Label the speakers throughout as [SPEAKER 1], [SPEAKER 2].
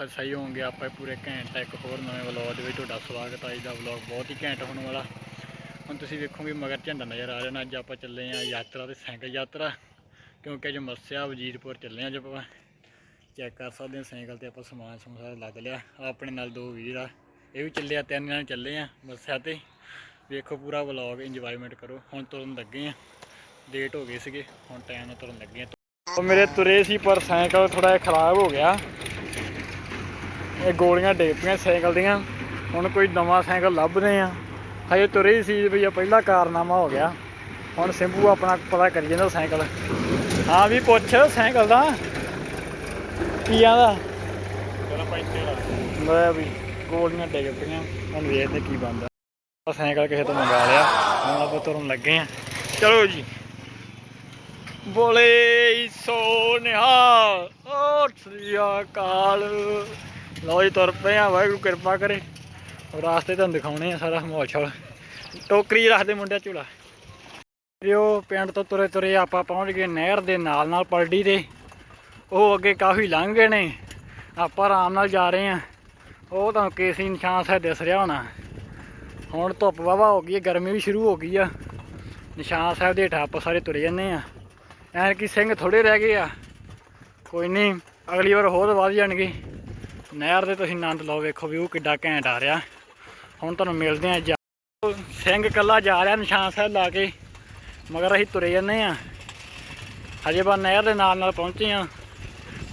[SPEAKER 1] ਸਭ ਸਹੀ ਹੋਣਗੇ, ਆਪਾਂ ਪੂਰੇ ਘੰਟਾ ਇੱਕ ਹੋਰ ਨਵੇਂ ਵਲੌਗ ਦੇ ਵਿੱਚ ਤੁਹਾਡਾ ਸਵਾਗਤ ਹੈ ਦਾ ਵਲੌਗ ਬਹੁਤ ਹੀ ਘੈਂਟ ਹੋਣ ਵਾਲਾ। ਹੁਣ ਤੁਸੀਂ ਵੇਖੋਗੇ ਮਗਰ ਝੰਡਾ ਨਜ਼ਰ ਆ ਰਿਹਾ ਨਾ, ਅੱਜ ਆਪਾਂ ਚੱਲੇ ਆ ਯਾਤਰਾ ਤੇ ਸਾਈਕਲ ਯਾਤਰਾ, ਕਿਉਂਕਿ ਅੱਜ ਮੱਸਿਆ ਵਜੀਰਪੁਰ ਚੱਲੇ ਆ ਅੱਜ ਆਪਾਂ। ਚੈੱਕ ਕਰ ਸਕਦੇ ਹਾਂ ਸਾਈਕਲ ਤੇ ਆਪਾਂ ਸਮਾਨ ਸਮੂਨ ਲੱਗ ਲਿਆ ਆਪਣੇ ਨਾਲ ਦੋ ਵੀਰ ਆ, ਇਹ ਵੀ ਚੱਲੇ ਆ, ਤਿੰਨ ਜਣੇ ਚੱਲੇ ਆ ਮੱਸਿਆ ਤੇ। ਵੇਖੋ ਪੂਰਾ ਵਲੌਗ ਇੰਜੋਇਮੈਂਟ ਕਰੋ, ਹੁਣ ਤੁਰਨ ਲੱਗੇ ਆ ਲੇਟ ਹੋ ਗਏ ਸੀਗੇ, ਹੁਣ ਟਾਈਮ ਨਾਲ ਤੁਰਨ ਲੱਗੇ ਆ। ਉਹ ਮੇਰੇ ਤੁਰੇ ਸੀ, ਪਰ ਸਾਈਕਲ ਥੋੜਾ ਜਿਹਾ ਖਰਾਬ ਹੋ ਗਿਆ। ਇਹ ਗੋਲੀਆਂ ਡਿੱਗ ਪਈਆਂ ਸਾਈਕਲ ਦੀਆਂ। ਹੁਣ ਕੋਈ ਨਵਾਂ ਸਾਈਕਲ ਲੱਭਦੇ ਆ। ਹਜੇ ਤੁਰੇ ਸੀ ਵੀ ਇਹ ਪਹਿਲਾ ਕਾਰਨਾਮਾ ਹੋ ਗਿਆ। ਹੁਣ ਸਿੰਭੂ ਆਪਣਾ ਪਤਾ ਕਰੀ ਜਾਂਦਾ ਸਾਈਕਲ। ਹਾਂ ਵੀ ਪੁੱਛ ਸਾਈਕਲ ਦਾ। ਕੀ ਆਂਦਾ?
[SPEAKER 2] ਤੇਰਾ ਪੈਂਚਰ
[SPEAKER 1] ਮੈਂ ਵੀ ਗੋਲੀਆਂ ਡਿੱਗ ਪਈਆਂ। ਹੁਣ ਵੇਖਦੇ ਕੀ ਆਹ ਸਾਈਕਲ ਕਿਸੇ ਤੋਂ ਮੰਗਾ ਲਿਆ। ਹੁਣ ਆਪਾਂ ਤੁਰਨ ਲੱਗੇ ਆ। ਚਲੋ ਜੀ। ਬੋਲੇ ਸੋ ਨਿਹਾਲ। ਓ ਸ੍ਰੀ ਅਕਾਲ। ਲਓ ਜੀ, ਤੁਰ ਪਏ ਆ, ਵਾਹਿਗੁਰੂ ਕਿਰਪਾ ਕਰੇ। ਰਾਸਤੇ ਤੁਹਾਨੂੰ ਦਿਖਾਉਣੇ ਆ ਸਾਰਾ ਮਾਹੌਲ ਛਾਲ। ਟੋਕਰੀ ਰੱਖਦੇ ਮੁੰਡਿਆ ਝੂਲਾ। ਜੋ ਪਿੰਡ ਤੋਂ ਤੁਰੇ ਤੁਰੇ ਆਪਾਂ ਪਹੁੰਚ ਗਏ ਨਹਿਰ ਦੇ ਨਾਲ ਨਾਲ ਪਲਡੀ ਦੇ। ਉਹ ਅੱਗੇ ਕਾਫੀ ਲੰਘ ਗਏ ਨੇ। ਆਪਾਂ ਆਰਾਮ ਨਾਲ ਜਾ ਰਹੇ ਆ। ਉਹ ਤਾਂ ਕੇਸੀ ਨਿਸ਼ਾਨ ਸਾਹਿਬ ਦਿਸ ਰਿਹਾ ਹੋਣਾ। ਹੁਣ ਧੁੱਪ ਵਾਵਾ ਹੋ ਗਈ ਹੈ, ਗਰਮੀ ਵੀ ਸ਼ੁਰੂ ਹੋ ਗਈ ਆ। ਨਿਸ਼ਾਨ ਸਾਹਿਬ ਦੇ ਹੇਠਾਂ ਆਪਾਂ ਸਾਰੇ ਤੁਰੇ ਜਾਂਦੇ ਆ। ਐਨ ਕਿ ਸਿੰਘ ਥੋੜੇ ਰਹਿ ਗਏ ਆ। ਕੋਈ ਨਹੀਂ, ਅਗਲੀ ਵਾਰ ਹੋਰ ਵੱਧ ਜਾਣਗੇ। ਨਹਿਰ ਦੇ ਤੁਸੀਂ ਆਨੰਦ ਲਓ, ਵੇਖੋ ਵਿਊ ਕਿੱਡਾ ਘੈਂਟ ਆ ਰਿਹਾ। ਹੁਣ ਤੁਹਾਨੂੰ ਮਿਲਦੇ ਆ ਜਾ ਸਿੰਘ ਕੱਲਾ ਜਾ ਰਿਹਾ, ਨਿਸ਼ਾਨ ਸਾਹਿਬ ਲਾ ਕੇ, ਮਗਰ ਅਸੀਂ ਤੁਰੇ ਜਾਂਦੇ ਆ ਹਜੇ ਬਾ ਨਹਿਰ ਦੇ ਨਾਲ ਨਾਲ ਪਹੁੰਚੇ ਆ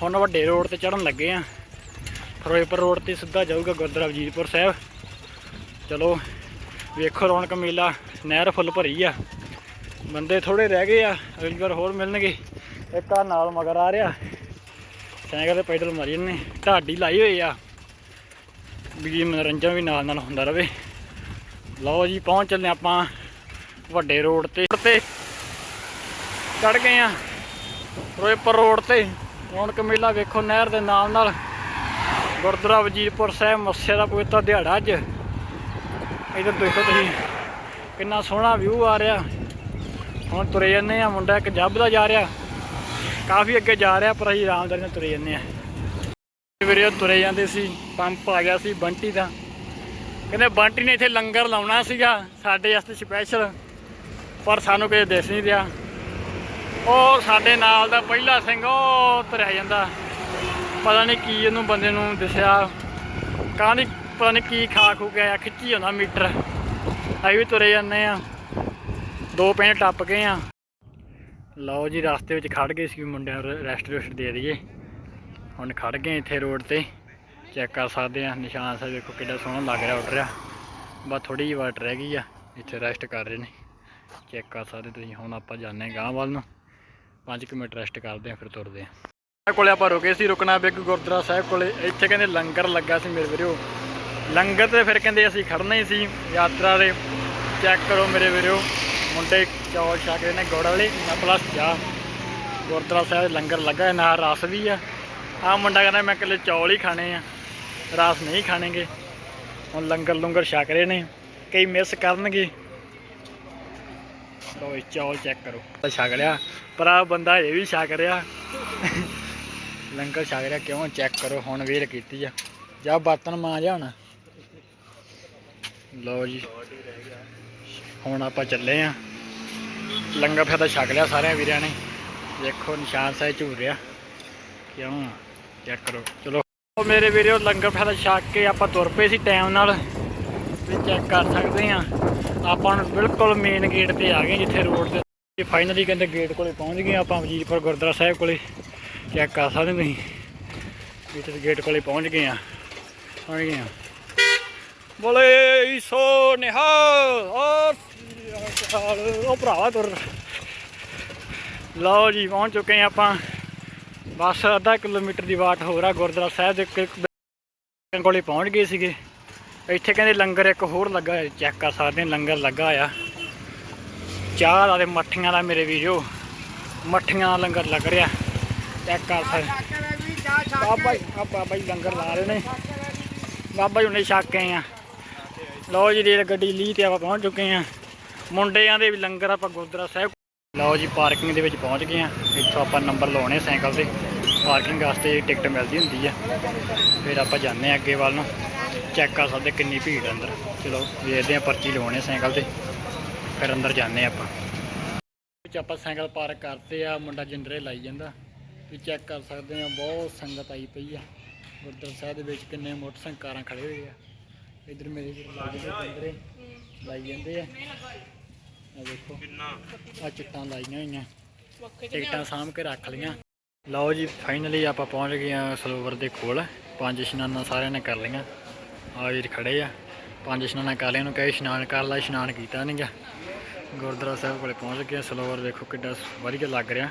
[SPEAKER 1] ਹੁਣ ਵੱਡੇ ਰੋਡ ਤੇ ਚੜਨ ਲੱਗੇ ਆ ਫਿਰੋਜ਼ਪੁਰ ਰੋਡ ਤੇ ਸਿੱਧਾ ਜਾਊਗਾ ਗੁਰਦੁਆਰਾ ਵਜੀਰਪੁਰ ਸਾਹਿਬ। ਚਲੋ, ਵੇਖੋ ਰੌਣਕ ਮੇਲਾ, ਨਹਿਰ ਫੁੱਲ ਭਰੀ ਆ। ਬੰਦੇ ਥੋੜੇ ਰਹਿ ਗਏ ਆ, ਅਗਲੀ ਵਾਰ ਹੋਰ ਮਿਲਣਗੇ। ਇੱਕ ਆ ਨਾਲ ਮਗਰ ਆ ਰਿਹਾ। ਸਾਈਕਲ ਤੇ ਪੈਡਲ ਮਾਰੀ ਇਹਨੇ, ਢਾਡੀ ਲਾਈ ਹੋਈ ਆ। ਵੀ ਮਨੋਰੰਜਨ ਵੀ ਨਾਲ ਨਾਲ ਹੁੰਦਾ ਰਵੇ। ਲਓ ਜੀ, ਪਹੁੰਚ ਚੱਲੇ ਆਪਾਂ ਵੱਡੇ ਰੋਡ ਤੇ। ਤੇ ਚੜ ਗਏ ਆ ਫਿਰੋਜ਼ਪੁਰ ਰੋਡ ਤੇ। ਰੌਣਕ ਮੇਲਾ ਵੇਖੋ ਨਹਿਰ ਦੇ ਨਾਲ ਨਾਲ। ਗੁਰਦੁਆਰਾ ਵਜੀਰਪੁਰ ਸਾਹਿਬ, ਮੱਸਿਆ ਦਾ ਪਵਿੱਤਰ ਦਿਹਾੜਾ ਅੱਜ। ਇਧਰ ਦੇਖੋ ਤੁਸੀਂ, ਕਿੰਨਾ ਸੋਹਣਾ ਵਿਊ ਆ ਰਿਹਾ। ਹੁਣ ਤੁਰੇ ਜਾਂਦੇ ਆ, ਮੁੰਡਾ ਇੱਕ ਜੱਬ ਦਾ ਜਾ ਰਿਹਾ। ਕਾਫੀ ਅੱਗੇ ਜਾ ਰਿਹਾ, ਪਰ ਅਸੀਂ ਆਰਾਮਦਾਰੀ ਨਾਲ ਤੁਰੇ ਜਾਂਦੇ ਆ ਵੀਰੇ ਉਹ ਤੁਰੇ ਜਾਂਦੇ ਸੀ, ਪੰਪ ਆ ਗਿਆ ਸੀ ਬੰਟੀ ਦਾ। ਕਹਿੰਦੇ ਬੰਟੀ ਨੇ ਇੱਥੇ ਲੰਗਰ ਲਾਉਣਾ ਸੀਗਾ, ਸਾਡੇ ਵਾਸਤੇ ਸਪੈਸ਼ਲ ਪਰ ਸਾਨੂੰ ਕਿਸੇ ਦਿਸ ਨਹੀਂ ਰਿਹਾ। ਉਹ ਸਾਡੇ ਨਾਲ ਦਾ ਪਹਿਲਾ ਸਿੰਘ, ਉਹ ਤੁਰਿਆ ਜਾਂਦਾ। ਪਤਾ ਨਹੀਂ ਕੀ ਇਹਨੂੰ ਬੰਦੇ ਨੂੰ ਦਿਸਿਆ। ਕਾਹਦੀ ਪਤਾ ਨਹੀਂ ਕੀ ਖਾ ਖੂ ਕੇ ਆਇਆ, ਖਿੱਚੀ ਜਾਂਦਾ ਮੀਟਰ। ਅਸੀਂ ਵੀ ਤੁਰੇ ਜਾਂਦੇ ਆ ਦੋ ਪਿੰਡ ਟੱਪ ਗਏ ਆ ਲਓ ਜੀ, ਰਸਤੇ ਵਿੱਚ ਖੜ ਗਏ ਸੀ ਮੁੰਡਿਆਂ ਨੂੰ ਰੈਸਟ ਰੁਸਟ ਦੇ ਦਈਏ। ਹੁਣ ਖੜ ਗਏ ਇੱਥੇ ਰੋਡ ਤੇ। ਚੈੱਕ ਕਰ ਸਕਦੇ ਆ, ਨਿਸ਼ਾਨ ਸਾਹਿਬ ਦੇਖੋ ਕਿੱਡਾ ਸੋਹਣਾ ਲੱਗ ਰਿਹਾ ਉੱਡ ਰਿਹਾ। ਬਸ ਥੋੜੀ ਜਿਹੀ ਵਾਟ ਰਹਿ ਗਈ ਆ, ਇੱਥੇ ਰੈਸਟ ਕਰ ਰਹੇ ਨੇ। ਚੈੱਕ ਕਰ ਸਕਦੇ ਤੁਸੀਂ, ਹੁਣ ਆਪਾਂ ਜਾਂਦੇ ਗਾਂ ਵੱਲ ਨੂੰ। 5 ਮਿੰਟ ਰੈਸਟ ਕਰਦੇ ਆ, ਫਿਰ ਤੁਰਦੇ ਆ। ਕੋਲੇ ਆਪਾਂ ਰੁਕੇ ਸੀ, ਰੁਕਣਾ ਬਿੱਗ ਗੁਰਦੁਆਰਾ ਸਾਹਿਬ ਕੋਲੇ। ਇੱਥੇ ਕਹਿੰਦੇ ਲੰਗਰ ਲੱਗਾ ਸੀ ਮੇਰੇ ਵੀਰੋ। ਲੰਗਰ ਤੇ ਫਿਰ ਕਹਿੰਦੇ ਅਸੀਂ ਖੜਨਾ ਹੀ ਸੀ ਯਾਤਰਾ ਦੇ ਚੈੱਕ ਕਰੋ ਮੇਰੇ ਵੀਰੋ, ਮੁੰਡੇ ਚੌਲ ਛਕ ਰਹੇ ਨੇ ਗੁੜ ਵਾਲੇ ਨਾ ਪਲੱਸ ਚਾਹ ਗੁਰਦੁਆਰਾ ਸਾਹਿਬ ਲੰਗਰ ਲੱਗਾ ਨਾਲ ਰਸ ਵੀ ਆ। ਆ ਮੁੰਡਾ ਕਹਿੰਦਾ, ਮੈਂ ਇਕੱਲੇ ਚੌਲ ਹੀ ਖਾਣੇ ਆ, ਰਸ ਨਹੀਂ ਖਾਣਗੇ। ਹੁਣ ਲੰਗਰ ਲੰਗਰ ਛਕ ਰਹੇ ਨੇ, ਕਈ ਮਿਸ ਕਰਨਗੇ। ਲੋ ਇਹ ਚੌਲ ਚੈੱਕ ਕਰੋ। ਤਾਂ ਛਕ ਲਿਆ, ਪਰ ਆ ਬੰਦਾ ਇਹ ਵੀ ਛਕ ਰਿਹਾ। ਲੰਗਰ ਛਕ ਰਿਹਾ, ਕਿਉਂ? ਚੈੱਕ ਕਰੋ, ਹੁਣ ਵੇਲ ਕੀਤੀ ਆ। ਜਾ ਬਾਤਨ ਮਾਂ ਜਾਣਾ ਲਓ ਜੀ, ਹੁਣ ਆਪਾਂ ਚੱਲੇ ਆ। ਲੰਗਰ ਫਾਇਦਾ ਛਕ ਲਿਆ ਸਾਰਿਆਂ ਵੀਰਾਂ ਨੇ। ਦੇਖੋ ਨਿਸ਼ਾਨ ਸਾਹਿਬ ਝੂਲ ਰਿਹਾ। ਕਿਉਂ ਚੈੱਕ ਕਰੋ। ਚਲੋ। ਮੇਰੇ ਵੀਰੋ ਲੰਗਰ ਫਾਇਦਾ ਛਕ ਕੇ ਆਪਾਂ ਤੁਰ ਪਏ ਸੀ ਟਾਈਮ ਨਾਲ। ਵੀ ਚੈੱਕ ਕਰ ਸਕਦੇ ਆ ਆਪਾਂ ਹੁਣ ਬਿਲਕੁਲ ਮੇਨ ਗੇਟ ਤੇ ਆ ਗਏ ਜਿੱਥੇ ਰੋਡ ਤੇ। ਫਾਈਨਲੀ ਕਹਿੰਦੇ ਗੇਟ ਕੋਲੇ ਪਹੁੰਚ ਗਏ ਆਪਾਂ ਵਜੀਰਪੁਰ ਗੁਰਦੁਆਰਾ ਸਾਹਿਬ ਕੋਲੇ। ਚੈੱਕ ਕਰ ਸਕਦੇ ਤੁਸੀਂ। ਇੱਥੇ ਗੇਟ ਕੋਲੇ ਪਹੁੰਚ ਗਏ ਆ ਪਹੁੰਚ ਗਏ ਆ ਬੋਲੇ ਸੋ ਨਿਹਾਲ ਓ ਸ੍ਰੀ ਉਹ ਭਰਾਵਾ ਤੁਰ। ਲਓ ਜੀ, ਪਹੁੰਚ ਚੁੱਕੇ ਆ ਆਪਾਂ। ਬਸ ਅੱਧਾ ਕਿਲੋਮੀਟਰ ਦੀ ਵਾਟ ਹੋਰ ਆ, ਗੁਰਦੁਆਰਾ ਸਾਹਿਬ ਦੇ ਕੋਲ- ਕੋਲੇ ਪਹੁੰਚ ਗਏ ਸੀਗੇ। ਇੱਥੇ ਕਹਿੰਦੇ ਲੰਗਰ ਇੱਕ ਹੋਰ ਲੱਗਾ ਚੈੱਕ ਕਰ ਸਕਦੇ ਲੰਗਰ ਲੱਗਾ ਆ ਚਾਹ ਦਾ ਤੇ ਮੱਠੀਆਂ ਦਾ ਮੇਰੇ ਵੀਰੋ, ਮੱਠੀਆਂ ਦਾ ਲੰਗਰ ਲੱਗ ਰਿਹਾ। ਚੈੱਕ ਕਰ ਸਕਦੇ ਬਾਬਾ ਜੀ ਬਾਬਾ ਜੀ ਲੰਗਰ ਲਾ ਰਹੇ ਨੇ। ਬਾਬਾ ਜੀ ਉਹਨੇ ਛੱਕ ਗਏ ਆ ਲਓ ਜੀ, ਰੇਲ ਗੱਡੀ ਲੀ ਤੇ ਆਪਾਂ ਪਹੁੰਚ ਚੁੱਕੇ ਆ ਮੁੰਡਿਆਂ ਦੇ ਵੀ ਲੰਗਰ ਆਪਾਂ ਗੁਰਦੁਆਰਾ ਸਾਹਿਬ ਲਓ ਜੀ ਪਾਰਕਿੰਗ ਦੇ ਵਿੱਚ ਪਹੁੰਚ ਗਏ ਆ ਇੱਥੋਂ ਆਪਾਂ ਨੰਬਰ ਲਾਉਣੇ ਸਾਈਕਲ ਤੇ। ਪਾਰਕਿੰਗ ਵਾਸਤੇ ਟਿਕਟ ਮਿਲਦੀ ਹੁੰਦੀ ਆ। ਫਿਰ ਆਪਾਂ ਜਾਂਦੇ ਆ ਅੱਗੇ ਵੱਲ ਨੂੰ। ਚੈੱਕ ਕਰ ਸਕਦੇ ਕਿੰਨੀ ਭੀੜ ਆ ਅੰਦਰ। ਚਲੋ, ਵੇਖਦੇ ਆ ਪਰਚੀ ਲਵਾਉਣੇ ਸਾਈਕਲ ਤੇ। ਫਿਰ ਅੰਦਰ ਜਾਂਦੇ ਆ ਆਪਾਂ। ਵਿੱਚ ਆਪਾਂ ਸਾਈਕਲ ਪਾਰਕ ਕਰਤੇ ਆ, ਮੁੰਡਾ ਜਿੰਦਰੇ ਲਾਈ ਜਾਂਦਾ। ਵੀ ਚੈੱਕ ਕਰ ਸਕਦੇ ਆ ਬਹੁਤ ਸੰਗਤ ਆਈ ਪਈ ਆ। ਗੁਰਦੁਆਰਾ ਸਾਹਿਬ ਦੇ ਵਿੱਚ ਕਿੰਨੇ ਮੋਟਰਸਾਈਕਲ ਕਾਰਾਂ ਖੜੇ ਹੋਏ ਆ। ਇਧਰ ਮੇਰੇ ਜਿੰਦਰੇ ਲਾਈ ਜਾਂਦੇ ਆ। ਆ ਦੇਖੋ।
[SPEAKER 2] ਕਿੰਨਾ
[SPEAKER 1] ਆ ਚਿੱਟਾਂ ਲਾਈਆਂ ਹੋਈਆਂ। ਟਿਕਟਾਂ ਸਾਂਭ ਕੇ ਰੱਖ ਲਈਆਂ। ਲਓ ਜੀ ਫਾਈਨਲੀ ਆਪਾਂ ਪਹੁੰਚ ਗਏ ਆ ਸਰੋਵਰ ਦੇ ਕੋਲ। ਪੰਜ ਇਸ਼ਨਾਨਾਂ ਸਾਰਿਆਂ ਨੇ ਕਰ ਲਈਆਂ। ਆ ਜੀ ਖੜੇ ਆ। ਪੰਜ ਇਸ਼ਨਾਨਾਂ ਕਰ ਲਈਆਂ। ਨੂੰ ਕਹੇ ਇਸ਼ਨਾਨ ਕਰ ਲਾ, ਇਸ਼ਨਾਨ ਕੀਤਾ ਨਹੀਂ ਗਿਆ। ਗੁਰਦੁਆਰਾ ਸਾਹਿਬ ਕੋਲੇ ਪਹੁੰਚ ਗਏ ਆ। ਸਰੋਵਰ ਦੇਖੋ ਕਿੱਡਾ ਵਧੀਆ ਲੱਗ ਰਿਹਾ।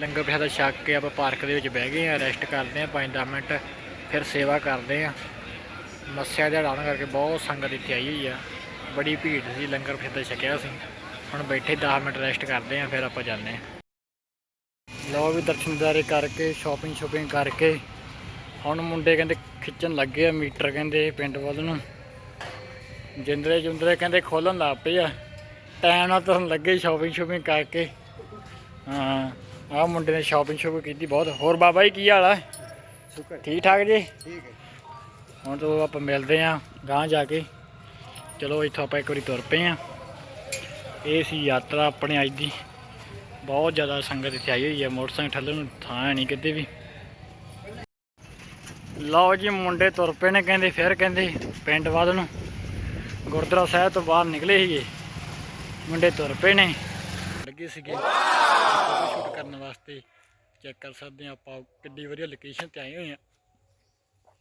[SPEAKER 1] ਲੰਗਰ ਪ੍ਰਸ਼ਾਦਾ ਛਕ ਕੇ ਆਪਾਂ ਪਾਰਕ ਦੇ ਵਿੱਚ ਬਹਿ ਗਏ ਆ ਰੈਸਟ ਕਰਦੇ ਆ 5-10 ਮਿੰਟ ਫਿਰ ਸੇਵਾ ਕਰਦੇ ਆ ਮੱਸਿਆ ਦੇ ਹੋਣ ਕਰਕੇ ਬਹੁਤ ਸੰਗਤ ਇੱਥੇ ਆਈ ਹੋਈ ਆ। ਬੜੀ ਭੀੜ ਸੀ ਲੰਗਰ ਪ੍ਰਸ਼ਾਦਾ ਛਕਿਆ ਸੀ। ਹੁਣ ਬੈਠੇ 10 ਮਿੰਟ ਰੈਸਟ ਕਰਦੇ ਆ ਫਿਰ ਆਪਾਂ ਜਾਂਦੇ ਆ। ਲਓ ਵੀ ਦਰਸ਼ਨਦਾਰੇ ਕਰਕੇ ਸ਼ਾਪਿੰਗ ਸ਼ਾਪਿੰਗ ਕਰਕੇ। ਹੁਣ ਮੁੰਡੇ ਕਹਿੰਦੇ ਖਿੱਚਣ ਲੱਗੇ ਆ ਮੀਟਰ ਕਹਿੰਦੇ ਪਿੰਡ ਵੱਲ ਨੂੰ। ਜਿੰਦਰੇ ਜੁੰਦਰੇ ਕਹਿੰਦੇ ਖੋਲਣ ਲੱਗ ਪਏ ਆ। ਟਾਈਮ ਨਾਲ ਤੁਰਨ ਲੱਗੇ ਸ਼ਾਪਿੰਗ ਸ਼ਾਪਿੰਗ ਕਰਕੇ। ਹਾਂ ਆਹ ਮੁੰਡੇ ਨੇ ਸ਼ਾਪਿੰਗ ਸ਼ਾਪਿੰਗ ਕੀਤੀ ਬਹੁਤ। ਹੋਰ ਬਾਬਾ ਜੀ ਕੀ ਹਾਲ ਆ? ਠੀਕ ਠਾਕ ਜੀ?
[SPEAKER 2] ਠੀਕ ਹੈ
[SPEAKER 1] ਹੁਣ ਤੋਂ ਆਪਾਂ ਮਿਲਦੇ ਆਂ ਗਾਂਹ ਜਾ ਕੇ। ਚਲੋ ਇੱਥੋਂ ਆਪਾਂ ਇੱਕ ਵਾਰੀ ਤੁਰ ਪਏ ਆਂ ਇਹ ਸੀ ਯਾਤਰਾ ਆਪਣੇ ਅੱਜ ਦੀ। ਬਹੁਤ ਜ਼ਿਆਦਾ ਸੰਗਤ ਇੱਥੇ ਆਈ ਹੋਈ ਹੈ। ਮੋਟਰਸਾਈਕਲ ਠੱਲਣ ਨੂੰ ਥਾਂ ਹੈ ਨਹੀਂ ਕਿਤੇ ਵੀ। ਲਓ ਜੀ, ਮੁੰਡੇ ਤੁਰ ਪਏ ਨੇ ਕਹਿੰਦੇ, ਫਿਰ ਕਹਿੰਦੇ ਪਿੰਡ ਵੱਲ ਨੂੰ। ਗੁਰਦੁਆਰਾ ਸਾਹਿਬ ਤੋਂ ਬਾਹਰ ਨਿਕਲੇ ਸੀਗੇ। ਮੁੰਡੇ ਤੁਰ ਪਏ ਨੇ। ਲੱਗੇ ਸੀਗੇ। ਸ਼ੂਟ ਕਰਨ ਵਾਸਤੇ। ਚੈੱਕ ਕਰ ਸਕਦੇ ਆ ਆਪਾਂ ਕਿੱਡੀ ਵਧੀਆ ਲੋਕੇਸ਼ਨ ਤੇ ਆਏ ਹੋਏ ਆ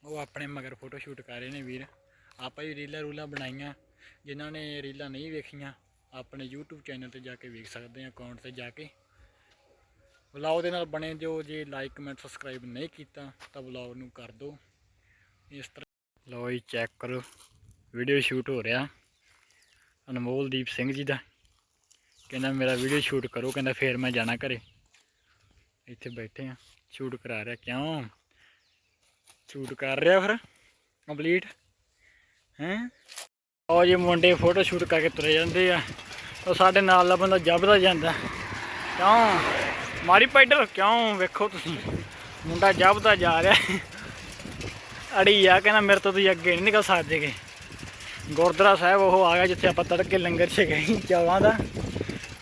[SPEAKER 1] ਉਹ ਆਪਣੇ ਮਗਰ ਫੋਟੋ ਸ਼ੂਟ ਕਰ ਰਹੇ ਨੇ ਵੀਰ। ਆਪਾਂ ਵੀ ਰੀਲਾਂ ਰੂਲਾਂ ਬਣਾਈਆਂ, ਜਿਨ੍ਹਾਂ ਨੇ ਰੀਲਾਂ ਨਹੀਂ ਵੇਖੀਆਂ, ਆਪਣੇ YouTube ਚੈਨਲ ਤੇ ਜਾ ਕੇ ਵੇਖ ਸਕਦੇ ਆ ਅਕਾਊਂਟ ਤੇ ਜਾ ਕੇ। ਵਲੌਗ ਦੇ ਨਾਲ ਬਣੇ ਜੋ ਜੇ ਲਾਈਕ ਕਮੈਂਟ ਸਬਸਕ੍ਰਾਈਬ ਨਹੀਂ ਕੀਤਾ, ਤਾਂ ਵਲੌਗ ਨੂੰ ਕਰ ਦਿਓ। ਇਸ ਤਰ੍ਹਾਂ ਲਓ ਜੀ ਚੈੱਕ ਕਰੋ। ਵੀਡੀਓ ਸ਼ੂਟ ਹੋ ਰਿਹਾ। ਅਨਮੋਲਦੀਪ ਸਿੰਘ ਜੀ ਦਾ। ਕਹਿੰਦਾ, ਮੇਰਾ ਵੀਡੀਓ ਸ਼ੂਟ ਕਰੋ। ਕਹਿੰਦਾ, ਫੇਰ ਮੈਂ ਜਾਣਾ ਘਰੇ। ਇੱਥੇ ਬੈਠੇ ਆ ਸ਼ੂਟ ਕਰਾ ਰਿਹਾ, ਕਿਉਂ? ਸ਼ੂਟ ਕਰ ਰਿਹਾ ਫਿਰ ਕੰਪਲੀਟ ਹੈ? ਉਹ ਜੀ ਮੁੰਡੇ ਫੋਟੋ ਸ਼ੂਟ ਕਰਕੇ ਤੁਰੇ ਜਾਂਦੇ ਆ। ਉਹ ਸਾਡੇ ਨਾਲ ਦਾ ਬੰਦਾ ਜੱਬਦਾ ਜਾਂਦਾ। ਕਿਉਂ? ਮਾਰੀ ਪਾਈਡਰ ਕਿਉਂ? ਵੇਖੋ ਤੁਸੀਂ। ਮੁੰਡਾ ਜੱਬਦਾ ਜਾ ਰਿਹਾ। ਅੜੀ ਆ ਕਹਿੰਦਾ ਮੇਰੇ ਤੋਂ ਤੁਸੀਂ ਅੱਗੇ ਨਹੀਂ ਨਿਕਲ ਸਕਦੇਗੇ ਗੁਰਦੁਆਰਾ ਸਾਹਿਬ ਉਹ ਆ ਗਿਆ ਜਿੱਥੇ ਆਪਾਂ ਤੜਕੇ ਲੰਗਰ ਛਕਿਆ ਸੀ ਚੌਲਾਂ ਦਾ।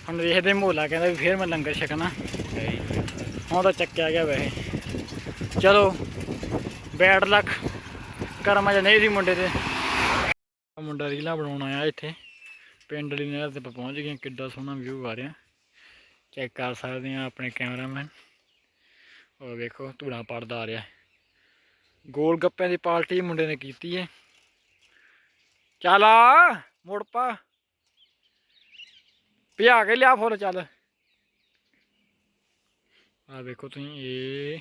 [SPEAKER 1] ਹੁਣ ਵੇਖਦੇ ਮੋਲਾ ਕਹਿੰਦਾ ਵੀ ਫੇਰ ਮੈਂ ਲੰਗਰ ਛਕਣਾ। ਹੁਣ ਤਾਂ ਚੱਕਿਆ ਗਿਆ ਵੈਸੇ। ਚਲੋ। ਬੈਡ ਲੱਕ ਕਰਮਾਂ ਚ ਨਹੀਂ ਸੀ ਮੁੰਡੇ ਤੇ ਮੁੰਡਾ ਰੀਲਾਂ ਬਣਾਉਣ ਆਇਆ ਇੱਥੇ। ਪਿੰਡ ਵਾਲੀ ਨਹਿਰ ਤੇ ਪਹੁੰਚ ਗਏ ਕਿੱਡਾ ਸੋਹਣਾ ਵਿਊ ਆ ਰਿਹਾ। ਚੈੱਕ ਕਰ ਸਕਦੇ ਆ ਆਪਣੇ ਕੈਮਰਾਮੈਨ ਉਹ ਵੇਖੋ, ਧੂੜਾ ਪੜਦਾ ਆ ਰਿਹਾ। ਗੋਲ ਗੱਪਿਆਂ ਦੀ ਪਾਰਟੀ ਮੁੰਡੇ ਨੇ ਕੀਤੀ ਹੈ ਚੱਲ ਆ, ਮੁੜ ਪਾ। ਪਿਆ ਕੇ ਲਿਆ ਫੁੱਲ ਚੱਲ। ਆ ਵੇਖੋ ਤੁਸੀਂ, ਇਹ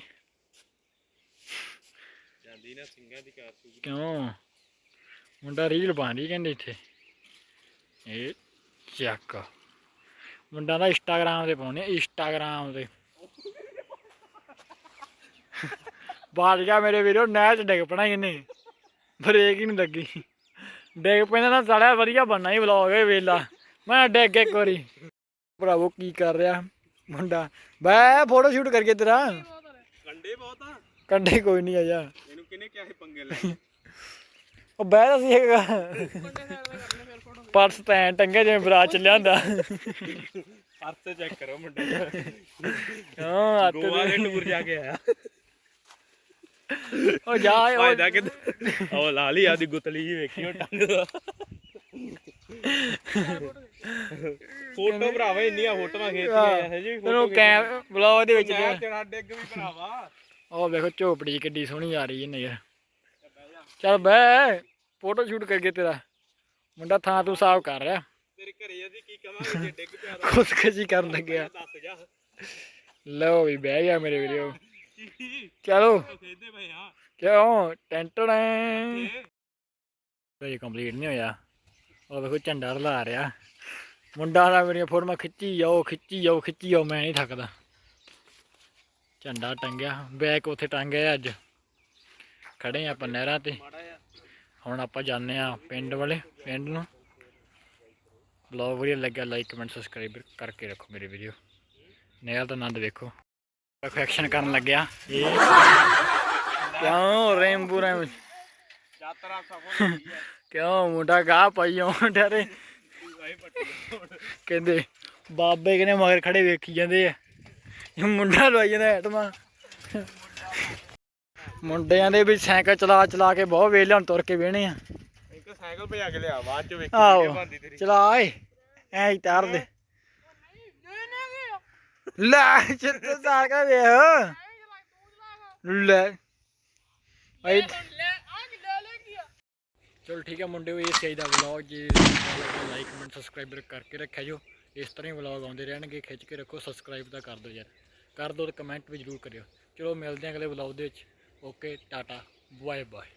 [SPEAKER 2] ਜਾਂਦੀ ਨਾ ਸਿੰਘਾਂ ਦੀ ਕਾਰ ਸੂਗੀ
[SPEAKER 1] ਕਿਉਂ? ਮੁੰਡਾ ਰੀਲ ਰਹੀ ਕਹਿੰਦੇ ਇੱਥੇ। ਇਹ ਚੱਕ। ਮੁੰਡਾ ਦਾ ਇੰਸਟਾਗ੍ਰਾਮ ਤੇ ਪਾਉਣੇ ਇੰਸਟਾਗ੍ਰਾਮ ਤੇ। ਬਾਜ ਗਿਆ ਮੇਰੇ ਵੀਰੋ ਨਹਿਰ ਚ ਡਿੱਗ ਪਣਾ ਇਹਨੇ। ਬ੍ਰੇਕ ਹੀ ਨਹੀਂ ਲੱਗੀ। ਡਿੱਗ ਪੈਂਦਾ ਨਾ ਸਾਲਿਆ ਵਧੀਆ ਬਣਨਾ ਹੀ ਵਲੌਗ ਇਹ ਵੇਲਾ। ਮੈਂ ਡਿੱਗ ਇੱਕ ਵਾਰੀ। ਭਰਾਵੋ ਕੀ ਕਰ ਰਿਹਾ ਮੁੰਡਾ? ਬੈ ਫੋਟੋ ਸ਼ੂਟ ਕਰਕੇ ਤੇਰਾ।
[SPEAKER 2] ਕੰਡੇ ਬਹੁਤ ਆ।
[SPEAKER 1] ਕੰਡੇ ਕੋਈ ਨਹੀਂ ਆ ਜਾ
[SPEAKER 2] ਇਹਨੂੰ ਕਿਹਨੇ ਕਿਹਾ ਸੀ ਪੰਗੇ ਲੈ
[SPEAKER 1] ਉਹ ਬਹਿ ਤਾਂ ਸੀ ਹੈਗਾ ਪਰਸ ਤਾਂ ਟੰਗੇ ਜਿਵੇਂ ਬਰਾ ਚੱਲਿਆ ਹੁੰਦਾ
[SPEAKER 2] ਪਰਸ ਚੈੱਕ ਕਰੋ ਮੁੰਡੇ
[SPEAKER 1] ਹਾਂ ਹੱਥ
[SPEAKER 2] ਗੋਆ ਦੇ
[SPEAKER 1] ਦੇ।
[SPEAKER 2] ਟੂਰ ਜਾ ਕੇ ਆਇਆ।
[SPEAKER 1] ਉਹ ਜਾ
[SPEAKER 2] ਫਾਇਦਾ ਕਿ ਉਹ ਲਾ ਲਈ ਆਦੀ ਗੁਤਲੀ ਜੀ ਵੇਖੀ ਉਹ ਟੰਗ ਦਾ। ਫੋਟੋ ਭਰਾਵਾ ਇੰਨੀਆਂ ਫੋਟੋਆਂ ਖਿੱਚੀਆਂ ਹੈ ਜੀ
[SPEAKER 1] ਤੈਨੂੰ ਕੈਮ ਬਲੌਗ ਦੇ ਵਿੱਚ
[SPEAKER 2] ਤੇਰਾ ਡਿੱਗ ਵੀ ਭਰਾਵਾ।
[SPEAKER 1] ਉਹ ਵੇਖੋ ਝੋਪੜੀ ਕਿੱਡੀ ਸੋਹਣੀ ਆ ਰਹੀ ਹੈ ਨਜ਼ਰ ਚੱਲ ਬਹਿ ਫੋਟੋ ਸ਼ੂਟ ਕਰਕੇ ਤੇਰਾ। ਮੁੰਡਾ ਥਾਂ ਤੂੰ ਸਾਫ਼ ਕਰ ਰਿਹਾ।
[SPEAKER 2] ਤੇਰੇ ਘਰੇ ਅਸੀਂ ਕੀ ਕਵਾਂਗੇ ਜੇ ਡਿੱਗ ਪਿਆ
[SPEAKER 1] ਖੁਦਕਸ਼ੀ ਕਰਨ ਲੱਗਿਆ। ਲਓ ਵੀ ਬਹਿ ਗਿਆ ਮੇਰੇ ਵੀਡੀਓ ਚਲੋ।
[SPEAKER 2] ਖੇਦੇ ਪਏ ਆ?
[SPEAKER 1] ਕਿਉਂ? ਟੈਂਟਣ
[SPEAKER 2] ਇਹ
[SPEAKER 1] ਕੰਪਲੀਟ ਨਹੀਂ ਹੋਇਆ। ਉਹ ਵੇਖੋ ਝੰਡਾ ਲਾ ਰਿਹਾ। ਮੁੰਡਾ ਦਾ ਮੇਰੀਆਂ ਫੋਟੋਆਂ ਖਿੱਚੀ ਜਾਓ ਖਿੱਚੀ ਜਾਓ ਖਿੱਚੀ ਜਾਓ ਮੈਂ ਨਹੀਂ ਥੱਕਦਾ। ਝੰਡਾ ਟੰਗਿਆ, ਬੈਕ ਉੱਥੇ ਟੰਗਿਆ ਅੱਜ। ਖੜੇ ਆਪਾਂ ਨਹਿਰਾਂ ਤੇ। ਹੁਣ ਆਪਾਂ ਜਾਂਦੇ ਆ ਪਿੰਡ ਵਾਲੇ, ਪਿੰਡ ਨੂੰ। ਬਲੌਗ ਵਧੀਆ ਲੱਗਿਆ ਲਾਈਕ ਕਮੈਂਟ ਸਬਸਕ੍ਰਾਈਬ ਕਰਕੇ ਰੱਖੋ ਮੇਰੇ ਵੀਡੀਓ ਨਹਿਰ ਦਾ ਆਨੰਦ ਵੇਖੋ। ਐਕਸ਼ਨ ਕਰਨ ਲੱਗਿਆ। ਇਹ ਕਿਉਂ ਰੇਂਬੂ ਰੇਂਬੂ
[SPEAKER 2] ਯਾਤਰਾ ਸਫਲ
[SPEAKER 1] ਕਿਉਂ ਮੁੰਡਾ ਗਾਹ ਪਾਈ ਆਉਂਦਾ ਕਹਿੰਦੇ, ਬਾਬੇ ਕਹਿੰਦੇ ਮਗਰ ਖੜੇ ਵੇਖੀ ਜਾਂਦੇ ਆ। ਮੁੰਡਾ ਲਵਾਈ ਜਾਂਦਾ ਐਟਮਾ ਮੁੰਡਿਆਂ ਦੇ ਵੀ ਸਾਈਕਲ ਚਲਾ ਚਲਾ ਕੇ ਬਹੁਤ ਵੇਲੇ ਹੁਣ ਤੁਰ ਕੇ ਵੇਹਣੇ ਆ।
[SPEAKER 2] ਇੱਕ ਸਾਈਕਲ ਭਜਾ ਕੇ ਲਿਆ ਬਾਅਦ ਚ ਵੇਖੀ ਵੀਡੀਓ ਬਣਦੀ ਤੇਰੀ।
[SPEAKER 1] ਚਲਾ ਏ ਐ ਹੀ ਤਾਰ ਦੇ। ਲੈ ਚਿੱਤ ਸਾਰ ਕੇ ਵੇਖ। ਲੈ। ਆਈ ਚਲੋ ਠੀਕ ਹੈ ਮੁੰਡਿਓ ਇਹ ਸੀ ਦਾ ਵਲੌਗ ਜੇ ਲਾਈਕ ਕਮੈਂਟ ਸਬਸਕ੍ਰਾਈਬ ਕਰਕੇ ਰੱਖਿਆ ਜੋ ਇਸ ਤਰ੍ਹਾਂ ਹੀ ਵਲੌਗ ਆਉਂਦੇ ਰਹਿਣਗੇ। ਖਿੱਚ ਕੇ ਰੱਖੋ ਸਬਸਕ੍ਰਾਈਬ ਤਾਂ ਕਰ ਦਿਓ ਯਾਰ। ਕਰ ਦਿਓ ਤੇ ਕਮੈਂਟ ਵੀ ਜ਼ਰੂਰ ਕਰਿਓ। ਚਲੋ ਮਿਲਦੇ ਹਾਂ ਅਗਲੇ ਵਲੌਗ ਦੇ ਵਿੱਚ। ਓਕੇ ਟਾਟਾ। Bye bye